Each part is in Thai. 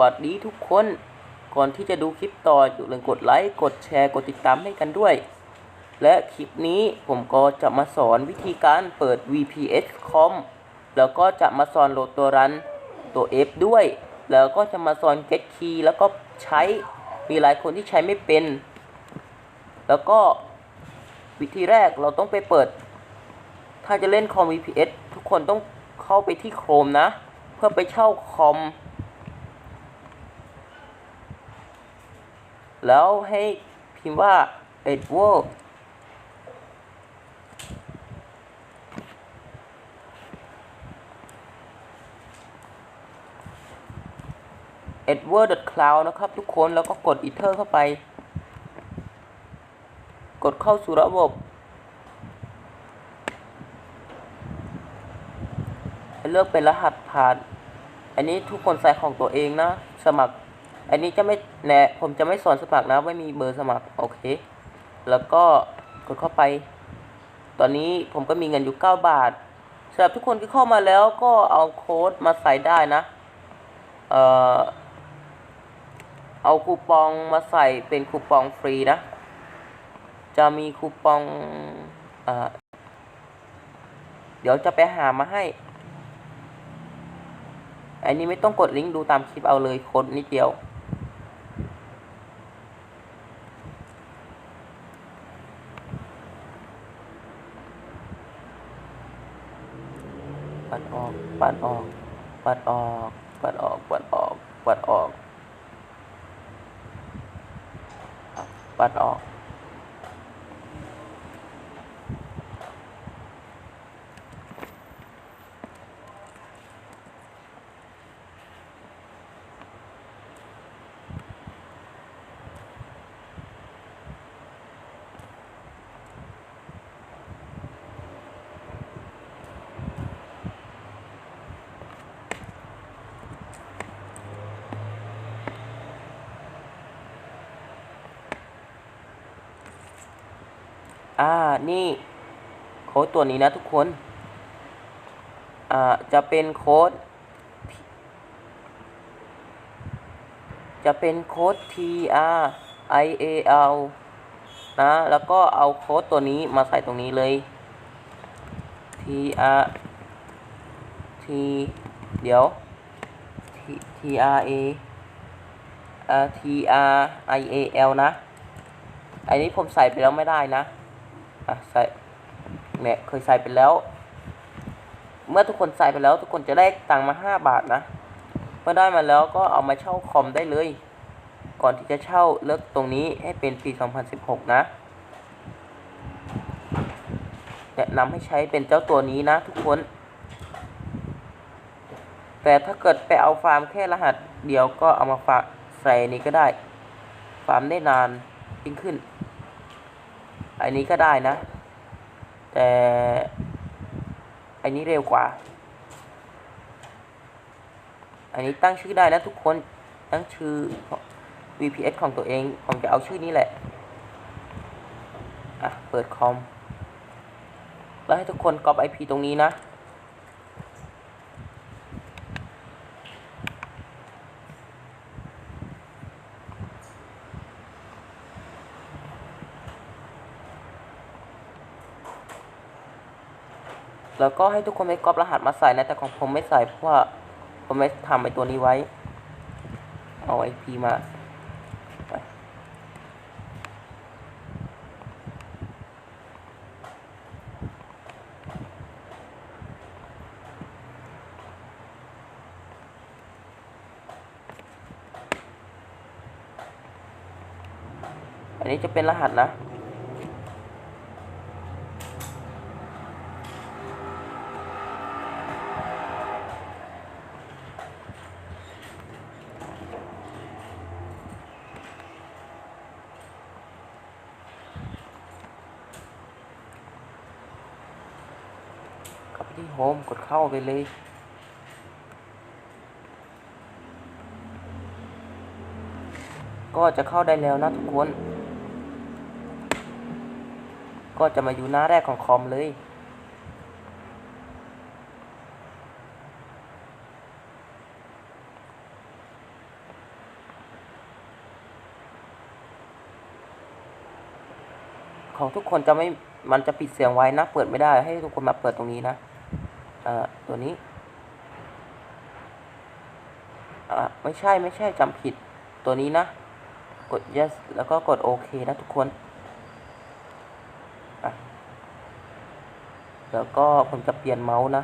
วัสดีทุกคน ก่อนที่จะดูคลิปต่ออย่าลืมกดไลค์กดแชร์กดติดตามให้กันด้วย และคลิปนี้ผมก็จะมาสอนวิธีการเปิด VPS com แล้วก็จะมาสอนโหลดตัวรันตัว F ด้วย แล้วก็จะมาสอน get key แล้วก็ใช้มีหลายคนที่ใช้ไม่เป็น แล้วก็วิธีแรกเราต้องไปเปิด ถ้าจะเล่นคอม VPS ทุกคนต้องเข้าไปที่ Chrome นะ เพื่อไปเช่าคอม แล้วให้พิมพ์ว่า Edward Edward Cloud นะครับ ทุกคนแล้วก็กด Enter เข้าไป กดเข้าสู่ระบบ เลือกเป็นรหัสผ่าน อันนี้ทุกคนใส่ของตัวเองนะ สมัคร อันนี้จะไม่แนะผมจะไม่สอนสมัครนะไม่มีเบอร์สมัครโอเค แล้วก็กดเข้าไป ตอนนี้ผมก็มีเงินอยู่ 9 บาทสำหรับทุกคนที่เข้ามาแล้วก็เอาโค้ดมาใส่ได้นะ เอ่อ เอาคูปองมาใส่เป็นคูปองฟรีนะ จะมีคูปองอ่าเดี๋ยวจะไปหามาให้ อันนี้ไม่ต้องกดลิงก์ดูตามคลิปเอาเลยโค้ดนิดเดียว ปัดออก ปัดออก ปัดออก ปัดออก ปัดออก ปัดออก ปัดออก นี่โค้ดตัวนี้นะทุกคนอ่าจะเป็นโค้ดจะเป็นโค้ด T R I A L นะ แล้วก็เอาโค้ดตัวนี้มาใส่ตรงนี้เลย T R T เดี๋ยว TRA T R I A L นะ อันนี้ผมใส่ไปแล้วไม่ได้นะ อะใส่เนี่ยเคยใส่ไปแล้ว เมื่อทุกคนใส่ไปแล้ว ทุกคนจะได้ตังค์มาห้าบาทนะเมื่อได้มาแล้วก็เอามาเช่าคอมได้เลย ก่อนที่จะเช่าเลือกตรงนี้ให้เป็นปี 2016 นะแนะนำให้ใช้เป็นเจ้าตัวนี้นะทุกคน แต่ถ้าเกิดไปเอาฟาร์มแค่รหัสเดียวก็เอามาฝากใส่นี้ก็ได้ ฟาร์มได้นานยิ่งขึ้น อันนี้ก็ได้นะ แต่อันนี้เร็วกว่า อันนี้ตั้งชื่อได้นะทุกคนตั้งชื่อ VPS ของตัวเองผมจะเอาชื่อนี้แหละ อะ เปิดคอม แล้วให้ทุกคนก๊อป IP ตรงนี้นะ แล้วก็ให้ทุกคนไปก๊อปรหัสมาใส่นะแต่ของผมไม่ใส่เพราะว่าผมไม่ทำไอตัวนี้ไว้ เอา IP มาอันนี้จะเป็นรหัสนะ เข้าไปเลย ก็จะเข้าได้แล้วนะทุกคน ก็จะมาอยู่หน้าแรกของคอมเลยของทุกคนจะไม่ มันจะปิดเสียงไว้นะ เปิดไม่ได้ ให้ทุกคนมาเปิดตรงนี้นะ ตัวนี้อ่าไม่ใช่ไม่ใช่จำผิดตัวนี้นะ กด yes แล้วก็กดโอเคนะทุกคนแล้วก็ผมจะเปลี่ยนเมาส์นะ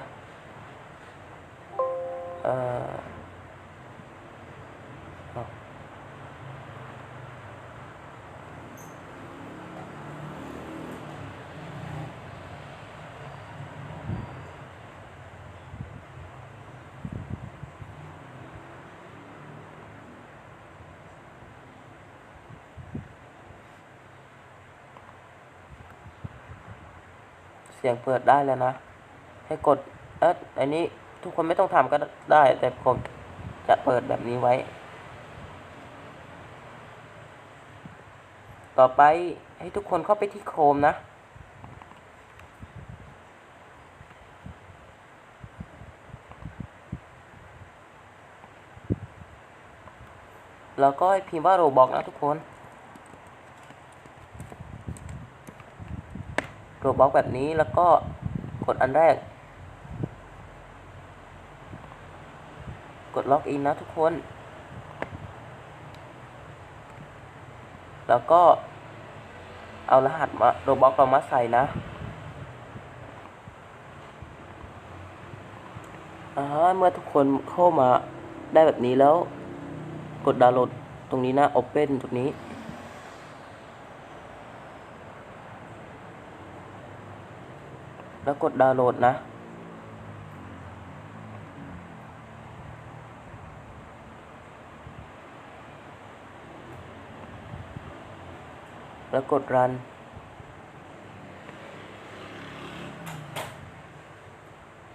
สียงเปิดได้แล้วนะ ให้กดเอออันนี้ทุกคนไม่ต้องทำก็ได้ แต่ผมจะเปิดแบบนี้ไว้ ต่อไปให้ทุกคนเข้าไปที่โคมนะแล้วก็ให้พิมพ์ว่าโรบอกนะทุกคน โรบอกแบบนี้แล้วก็กดอันแรก กดล็อกอินนะทุกคน แล้วก็เอารหัสมาโรบอกเรามาใส่นะอาเมื่อทุกคนเข้ามาได้แบบนี้แล้ว กดดาวน์โหลดตรงนี้นะ Open ตรงนี้ แล้วกดดาวน์โหลดนะ แล้วกดรัน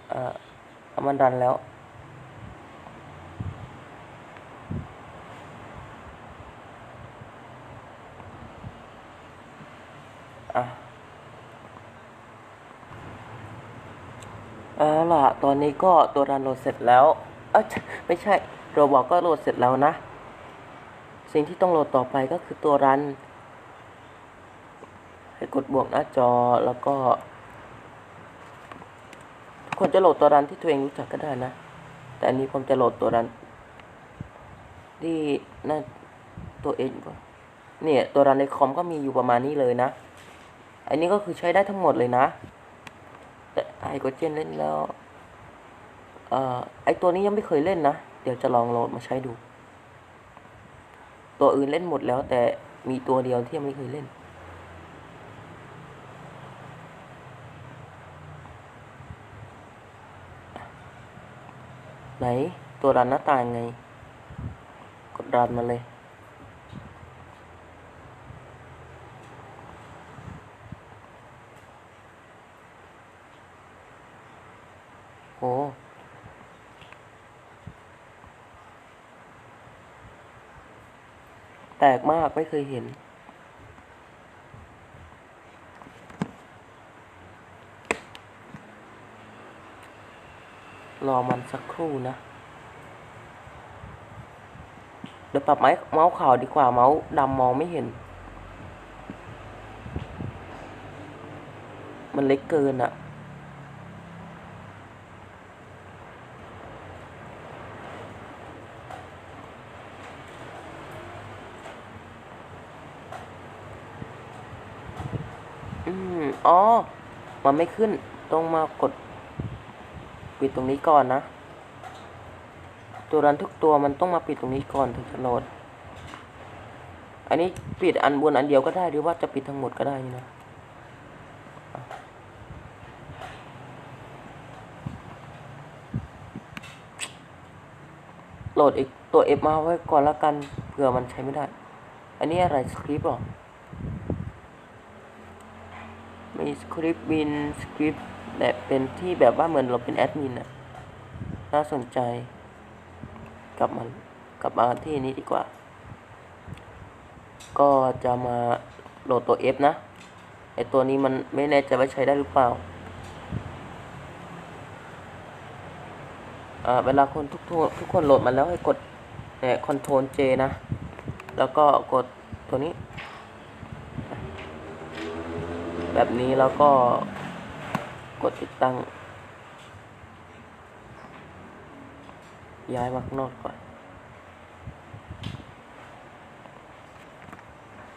เอ่อเอามันรันแล้ว อะเอาล่ะ ต อนนี้ก็ตัวรันโหลดเสร็จแล้ว เอ้ยไม่ใช่โรบอกก็โหลดเสร็จแล้วนะ สิ่งที่ต้องโหลดต่อไปก็คือตัวรัน ให้กดบวกหน้าจอแล้วก็ทุกคนจะโหลดตัวรันที่ตัวเองรู้จักก็ได้นะ แต่อันนี้ผมจะโหลดตัวรัน ที่น่าตัวเองก่อนเนี่ยตัวรันในคอมก็มีอยู่ประมาณนี้เลยนะ อันนี้ก็คือใช้ได้ทั้งหมดเลยนะ แต่ไฮโกเจนเล่นแล้ว อไอตัวนี้ยังไม่เคยเล่นนะ เดี๋ยวจะลองโหลดมาใช้ดู ตัวอื่นเล่นหมดแล้ว แต่มีตัวเดียวที่ยังไม่เคยเล่น ไหนตัวรันหน้าตายังไง กดรันมาเลย โอ้ แตกมากไม่เคยเห็น รอมันสักครู่นะ เดี๋ยวปรับไม้เมาส์ขาวดีกว่าเมาส์ดำมองไม่เห็น มันเล็กเกินอะอืม อ๋อ มันไม่ขึ้น ต้องมากดปิดตรงนี้ก่อนนะ ตัวรันทุกตัวมันต้องมาปิดตรงนี้ก่อนถึงจะโหลด อันนี้ปิดอันบนอันเดียวก็ได้หรือว่าจะปิดทั้งหมดก็ได้นี่นะโหลดอีกตัว F มาไว้ก่อนละกันเผื่อมันใช้ไม่ได้ อันนี้อะไรสคริปต์หรอ มีสคริปต์บินสคริปต์แบบเป็นที่แบบว่าเหมือนเราเป็นแอดมินอะน่าสนใจ กลับมากลับมาที่นี้ดีกว่า ก็จะมาโหลดตัว F นะไอตัวนี้มันไม่แน่ใจว่าใช้ได้หรือเปล่าอ่าเวลาคนทุกทุกทุกคนโหลดมาแล้วให้กดเนี่ย Ctrl J นะ แล้วก็กดตัวนี้ แบบนี้แล้วก็กดติดตั้ง ย้ายมาข้างนอกก่อน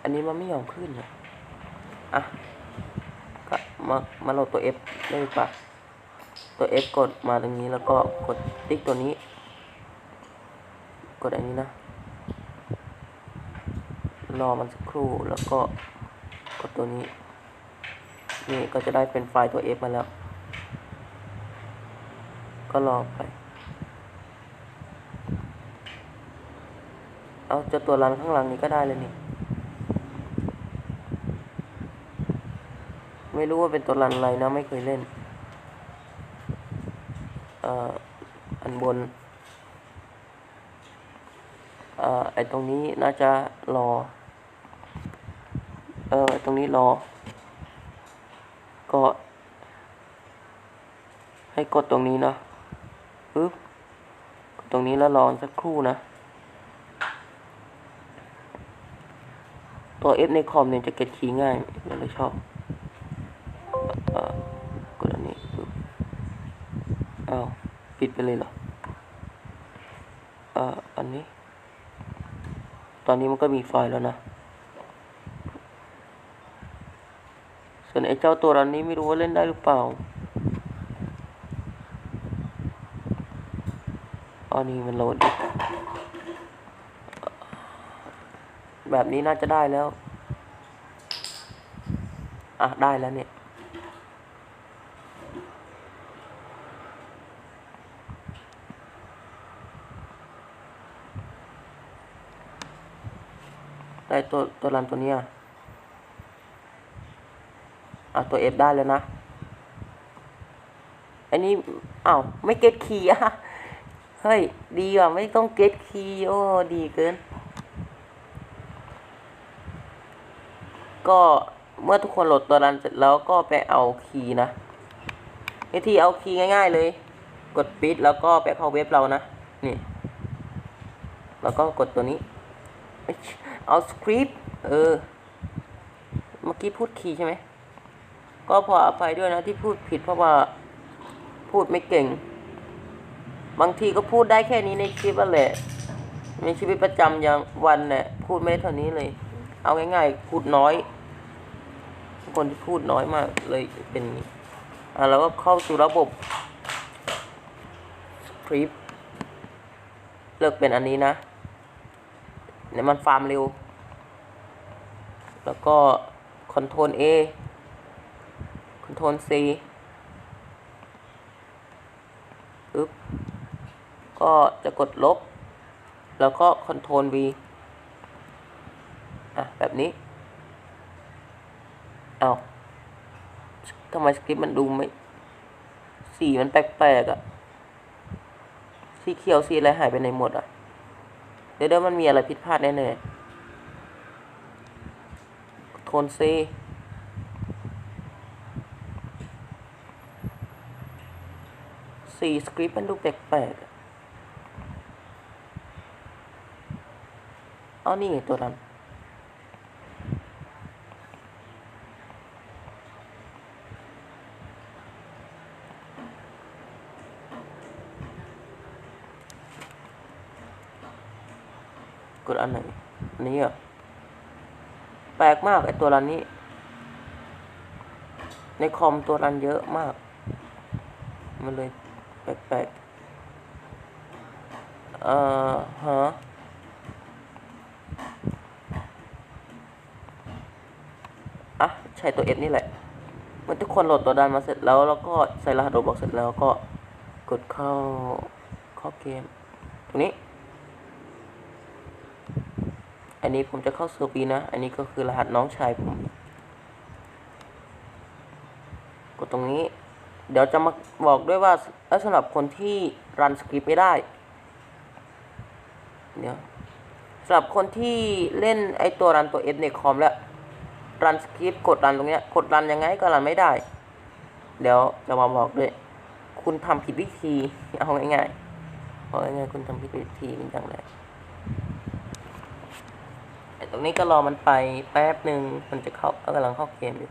อันนี้มันไม่ยอมขึ้นเลยอะก็มามาโหลดตัว F ได้ปะตัว F กดมาตรงนี้แล้วก็กดติ๊กตัวนี้ กดอันนี้นะ รอมันสักครู่แล้วก็กดตัวนี้ นี่ก็จะได้เป็นไฟล์ตัว F มาแล้ว ก็รอไป เอาจะตัวรันข้างหลังนี้ก็ได้เลยนี่ ไม่รู้ว่าเป็นตัวรันอะไรนะ ไม่เคยเล่นอ่ออันบนอ่อไอตรงนี้น่าจะรอ เออตรงนี้รอ ก็ ให้กดตรงนี้นะปึ๊บกดตรงนี้แล้วรอสักครู่นะ ตัว F ในคอมเนี่ยจะเก็ตคีย์ง่ายเราเลยชอบอกดอันนี้ปึ๊บอ้าวปิดไปเลยเหรออ่ออันนี้ ตอนนี้มันก็มีไฟล์แล้วนะ ส่วนไอ้เจ้าตัวรันนี้ไม่รู้ว่าเล่นได้หรือเปล่าอันนี้มันโหลด แบบนี้น่าจะได้แล้ว อะ ได้แล้วเนี่ยได้ตัวตัวรันตัวเนี้ ยอะตัว F ได้แล้วนะ อันนี้อ้าวไม่เก็ตคีย์อะเฮ้ย ดีว่ะไม่ต้องเก็ตคีย์โอ้ดีเกิน ก็เมื่อทุกคนโหลดตัวรันเสร็จแล้วก็ไปเอาคีย์นะวิธีเอาคีย์ง่าย ๆ เลย กดปิดแล้วก็ไปเข้าเว็บเรานะ นี่ แล้วก็กดตัวนี้ เอาสคริปต์เออ เมื่อกี้พูดคีย์ใช่ไหม ก็พออภัยด้วยนะที่พูดผิดเพราะว่าพูดไม่เก่ง บางทีก็พูดได้แค่นี้ในคลิปแหละในชีวิตประจำอย่างวันเนี่ยพูดไม่ได้เท่านี้เลย เอาง่ายๆ พูดน้อย คนที่พูดน้อยมากเลยเป็นอย่างนี้อะเราก็เข้าสู่ระบบสคริปเลือกเป็นอันนี้นะเนี่ยมันฟาร์มเร็ว แล้วก็คอนโทรล A Ctrl A Ctrl C ปึ๊บก็จะกดลบ แล้วก็ Ctrl V อะ แบบนี้ เอาทำไมสคริปต์มันดูไม่ สีมันแปลกๆอะ่ะ สีเขียวสีอะไรหายไปไหนหมดอะ เดี๋ยวเดี๋ยวมันมีอะไรผิดพลาดแน่ๆ โทนซี สีสคริปต์มันดูแปลกๆเอานี่ไงตัวนั้นกดอันไหนอันนี้อะแปลกมากไอตัวรันนี้ ในคอมตัวรันเยอะมาก มันเลย แปลกๆเอ่อฮะอะใช้ตัว F นี่แหละเมื่อทุกคนโหลดตัวดันมาเสร็จแล้ว แล้วก็ใส่รหัสโรบอกเสร็จแล้วก็กดเข้าเข้าเกม ตรงนี้ อันนี้ผมจะเข้าเซอร์ฟีนะ อันนี้ก็คือรหัสน้องชายผม กดตรงนี้ เดี๋ยวจะมาบอกด้วยว่าแล้วสำหรับคนที่รันสคริปต์ไม่ได้ เดี๋ยวสำหรับคนที่เล่นไอตัวรันตัว F ในคอมแล้วรันสคริปต์กดรันตรงเนี้ยกดรันยังไงก็รันไม่ได้ เดี๋ยวจะมาบอกด้วย คุณทำผิดวิธีเอาง่ายๆเอาง่ายๆคุณทำผิดวิธีเป็นอย่างไรไอตรงนี้ก็รอมันไปแป๊บหนึ่งมันจะเข้ากำลังเข้าเกมอยู่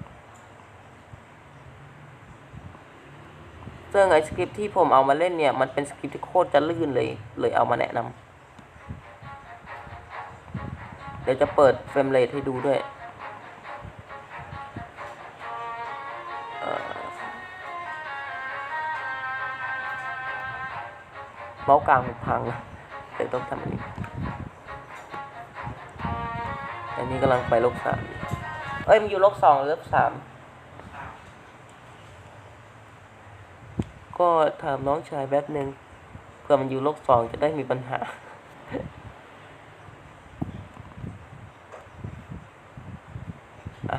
ซึ่งไอสคริปที่ผมเอามาเล่นเนี่ยมันเป็นสคริปที่โคตรจะลื่นเลย เลยเอามาแนะนำเดี๋ยวจะเปิดเฟรมเรทให้ดูด้วยเมาส์กลางผมพังเดี๋ยวต้องทำอันนี้ อันนี้กำลังไปลบสามเอ้ยมันอยู่ลบสองหรือลบสาม ก็ถามน้องชายแป๊บหนึ่งเพื่อมันอยู่โลบสองจะได้มีปัญหาอะ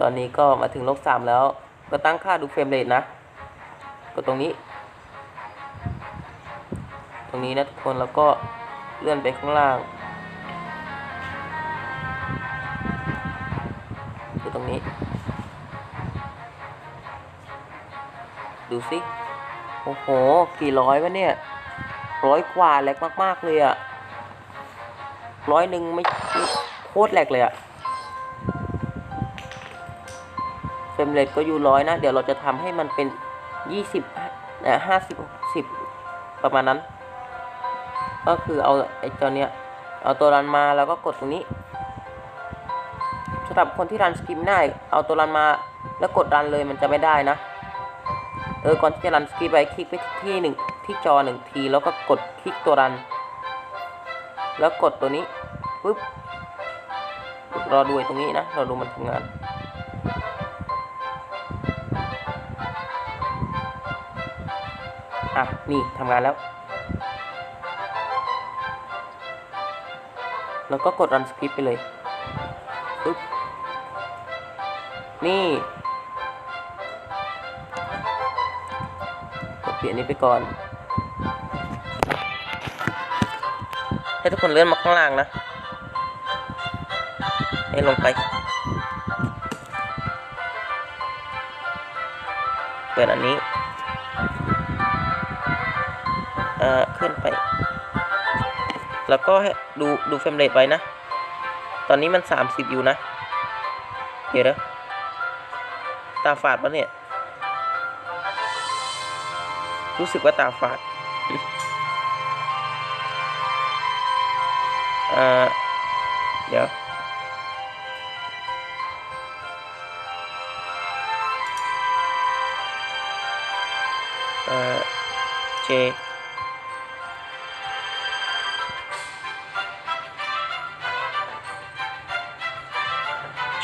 ตอนนี้ก็มาถึงโลบสามแล้ว ก็ตั้งค่าดูเฟรมเรทนะก็ตรงนี้ ตรงนี้นะทุกคนแล้วก็เลื่อนไปข้างล่าง ดูสิ โอ้โห กี่ร้อยวะเนี่ย ร้อยกว่าแหลกมาก ๆ เลยอะร้อยหนึ่งไม่โคตรแหลกเลยอะเฟรมเรทก็อยู่ร้อยนะ เดี๋ยวเราจะทำให้มันเป็นยี่สิบนะห้าสิบสิบประมาณนั้น ก็คือเอาไอ้ตัวเนี้ย เอาตัวรันมาแล้วก็กดตรงนี้สำหรับคนที่รันสกิมได้ เอาตัวรันมาแล้วกดรันเลยมันจะไม่ได้นะ เออก่อนที่จะรันสกิปไปคลิกไปที่หนึ่งที่จอหนึ่งที แล้วก็กดคลิกตัวรัน แล้วกดตัวนี้ปุ๊บรอดูไอตรงนี้นะรอดูมันทำงานอะนี่ทำงานแล้ว แล้วก็กดรันสคริปไปเลยปึ๊บนี่ เปลี่ยนนี้ไปก่อน ให้ทุกคนเลื่อนมาข้างล่างนะ ให้ลงไป เปิดอันนี้เอ่อขึ้นไป แล้วก็ให้ดูดูเฟรมเรทไว้นะ ตอนนี้มัน 30 อยู่นะ เดี๋ยวนะตาฝาดปะเนี่ย รู้สึกว่าตาฝาดเอ่อเดี๋ยวเอ่อ J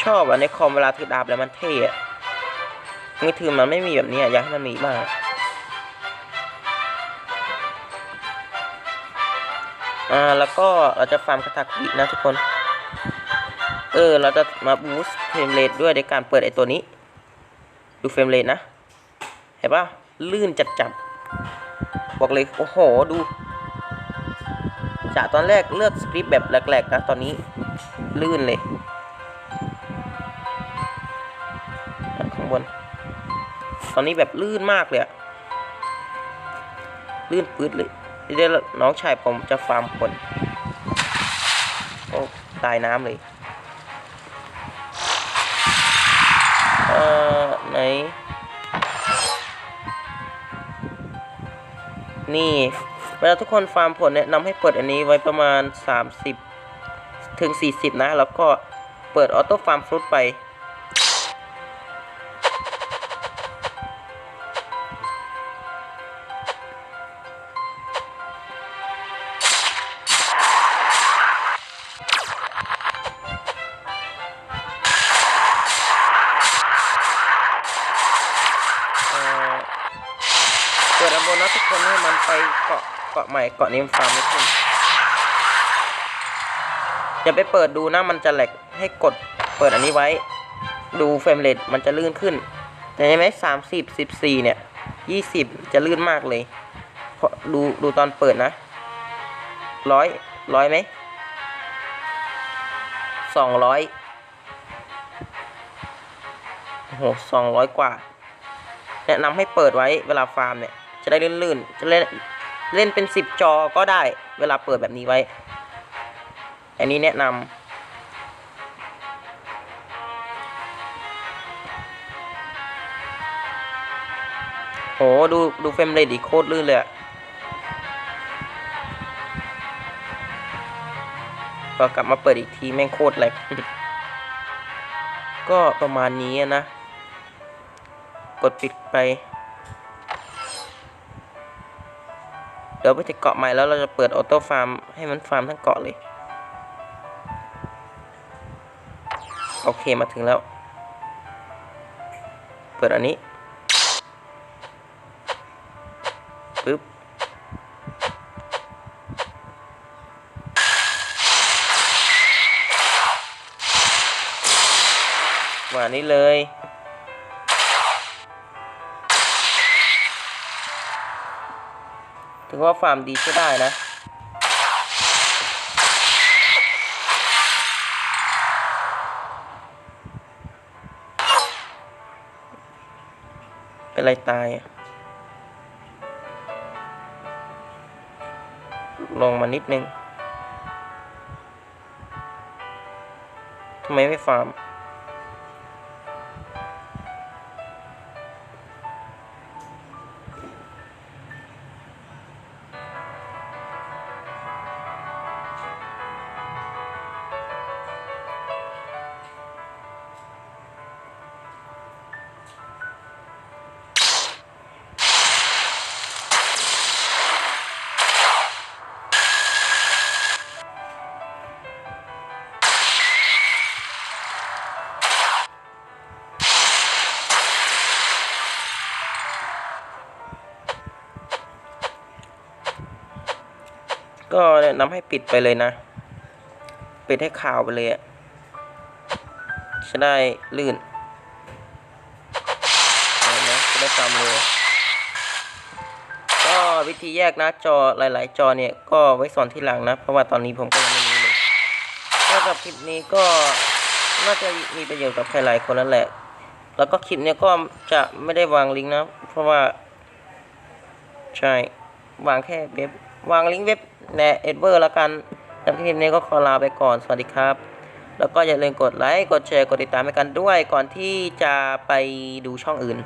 ชอบอะในคอมเวลาถือดาบแล้วมันเท่อะมือถือมันไม่มีแบบนี้อะอยากให้มันมีมาก อ่าแล้วก็เราจะฟาร์มคาทาคุินะทุกคน เออ เราจะมาบูสต์เฟรมเรทด้วยในการเปิดไอตัวนี้ ดูเฟรมเรทนะ เห็นปะลื่นจัดจัดบอกเลย โอ้โห ดูจากตอนแรกเลือกสคริปต์แบบแหลกๆนะ ตอนนี้ลื่นเลย ข้างบน ตอนนี้แบบลื่นมากเลยอะลื่นปื๊ดเลย เดี๋ยวน้องชายผมจะฟาร์มคนโอ้ตายน้ำเลยเอ่อไหน นี่เวลาทุกคนฟาร์มผลแนะนำให้เปิดอันนี้ไว้ประมาณ 30 ถึง 40 นะ แล้วก็เปิดออโต้ฟาร์มฟรุตไป เกาะใหม่เกาะนี้มันฟาร์มไม่ขึ้นอย่าไปเปิดดูนะมันจะแหลกให้กดเปิดอันนี้ไว้ ดูเฟรมเรทมันจะลื่นขึ้นแต่เห็นไหมสามสิบสิบสี่เนี่ยยี่สิบจะลื่นมากเลย เพราะดูดูตอนเปิดนะร้อยร้อยไหมสองร้อยโอ้โหสองร้อยกว่า แนะนำให้เปิดไว้เวลาฟาร์มเนี่ย จะได้ลื่นๆจะเล่น เล่นเป็นสิบจอก็ได้เวลาเปิดแบบนี้ไว้ อันนี้แนะนำโหดูดูเฟรมเรทอีกโคตรลื่นเลยอะพอกลับมาเปิดอีกทีแม่งโคตรแหลกก็ประมาณนี้นะ กดปิดไป ดี๋ยวไปที่เกาะใหม่แล้วเราจะเปิดออโต้ฟาร์มให้มันฟาร์มทั้งเกาะเลย โอเคมาถึงแล้ว เปิดอันนี้ปึ๊บวางนี้เลย ถือว่าฟาร์มดีใช้ได้นะ เป็นไรตายลงมานิดนึงทำไมไม่ฟาร์ม ก็แนะนำให้ปิดไปเลยนะ ปิดให้ข่าวไปเลยอะจะได้ลื่นนไหมจะได้จำเลยก็วิธีแยกหน้าจอหลาย ๆ จอเนี่ยก็ไว้สอนที่หลังนะ เพราะว่าตอนนี้ผมก็ยังไม่รู้เลยก็สำหรับคลิปนี้ก็น่าจะมีประโยชน์กับใครหลายคนนั่นแหละ แล้วก็คลิปเนี้ยก็จะไม่ได้วางลิงก์นะ เพราะว่า ใช่ วางแค่เว็บ วางลิงก์เว็บแนเอ็ดเวอร์แล้วกันสำหรับคลิปนี้ก็ขอลาไปก่อน สวัสดีครับ แล้วก็อย่าลืมกดไลค์ กดแชร์ กดติดตามให้กันด้วย ก่อนที่จะไปดูช่องอื่น